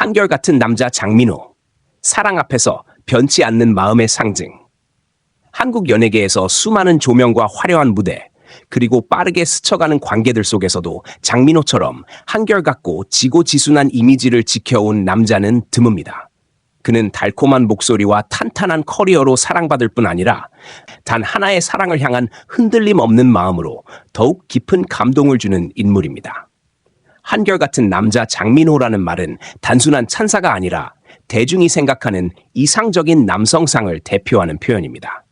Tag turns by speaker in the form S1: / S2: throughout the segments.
S1: 한결같은 남자 장민호. 사랑 앞에서 변치 않는 마음의 상징. 한국 연예계에서 수많은 조명과 화려한 무대, 그리고 빠르게 스쳐가는 관계들 속에서도 장민호처럼 한결같고 지고지순한 이미지를 지켜온 남자는 드뭅니다. 그는 달콤한 목소리와 탄탄한 커리어로 사랑받을 뿐 아니라 단 하나의 사랑을 향한 흔들림 없는 마음으로 더욱 깊은 감동을 주는 인물입니다. 한결같은 남자 장민호라는 말은 단순한 찬사가 아니라 대중이 생각하는 이상적인 남성상을 대표하는 표현입니다.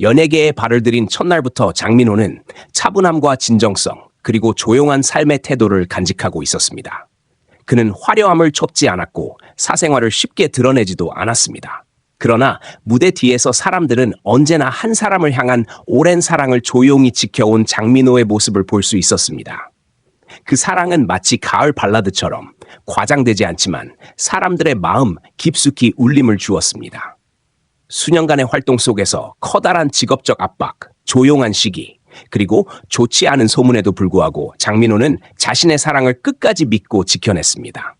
S1: 연예계에 발을 들인 첫날부터 장민호는 차분함과 진정성, 그리고 조용한 삶의 태도를 간직하고 있었습니다. 그는 화려함을 쫓지 않았고 사생활을 쉽게 드러내지도 않았습니다. 그러나 무대 뒤에서 사람들은 언제나 한 사람을 향한 오랜 사랑을 조용히 지켜온 장민호의 모습을 볼 수 있었습니다. 그 사랑은 마치 가을 발라드처럼 과장되지 않지만 사람들의 마음 깊숙이 울림을 주었습니다. 수년간의 활동 속에서 커다란 직업적 압박, 조용한 시기, 그리고 좋지 않은 소문에도 불구하고 장민호는 자신의 사랑을 끝까지 믿고 지켜냈습니다.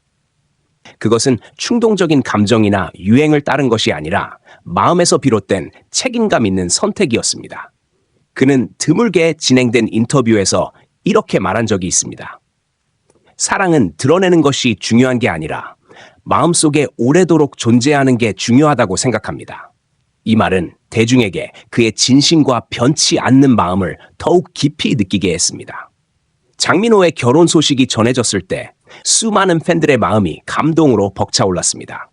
S1: 그것은 충동적인 감정이나 유행을 따른 것이 아니라 마음에서 비롯된 책임감 있는 선택이었습니다. 그는 드물게 진행된 인터뷰에서 이렇게 말한 적이 있습니다. 사랑은 드러내는 것이 중요한 게 아니라 마음속에 오래도록 존재하는 게 중요하다고 생각합니다. 이 말은 대중에게 그의 진심과 변치 않는 마음을 더욱 깊이 느끼게 했습니다. 장민호의 결혼 소식이 전해졌을 때 수많은 팬들의 마음이 감동으로 벅차올랐습니다.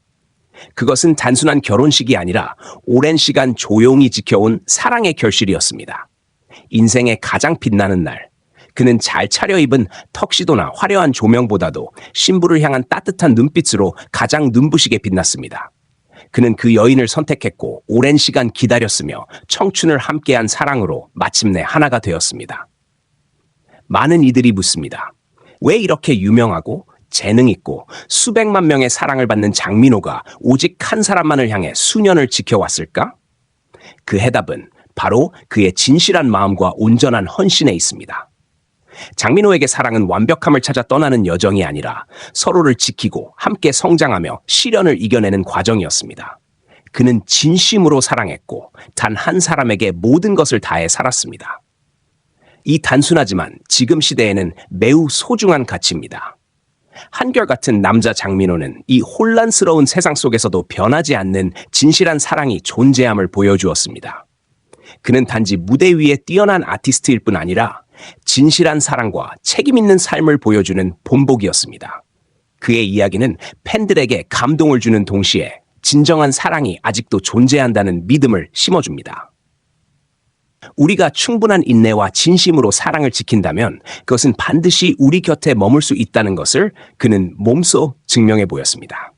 S1: 그것은 단순한 결혼식이 아니라 오랜 시간 조용히 지켜온 사랑의 결실이었습니다. 인생의 가장 빛나는 날, 그는 잘 차려입은 턱시도나 화려한 조명보다도 신부를 향한 따뜻한 눈빛으로 가장 눈부시게 빛났습니다. 그는 그 여인을 선택했고 오랜 시간 기다렸으며 청춘을 함께한 사랑으로 마침내 하나가 되었습니다. 많은 이들이 묻습니다. 왜 이렇게 유명하고 재능 있고 수백만 명의 사랑을 받는 장민호가 오직 한 사람만을 향해 수년을 지켜왔을까? 그 해답은 바로 그의 진실한 마음과 온전한 헌신에 있습니다. 장민호에게 사랑은 완벽함을 찾아 떠나는 여정이 아니라 서로를 지키고 함께 성장하며 시련을 이겨내는 과정이었습니다. 그는 진심으로 사랑했고 단 한 사람에게 모든 것을 다해 살았습니다. 이 단순하지만 지금 시대에는 매우 소중한 가치입니다. 한결같은 남자 장민호는 이 혼란스러운 세상 속에서도 변하지 않는 진실한 사랑이 존재함을 보여주었습니다. 그는 단지 무대 위에 뛰어난 아티스트일 뿐 아니라 진실한 사랑과 책임 있는 삶을 보여주는 본보기였습니다. 그의 이야기는 팬들에게 감동을 주는 동시에 진정한 사랑이 아직도 존재한다는 믿음을 심어줍니다. 우리가 충분한 인내와 진심으로 사랑을 지킨다면 그것은 반드시 우리 곁에 머물 수 있다는 것을 그는 몸소 증명해 보였습니다.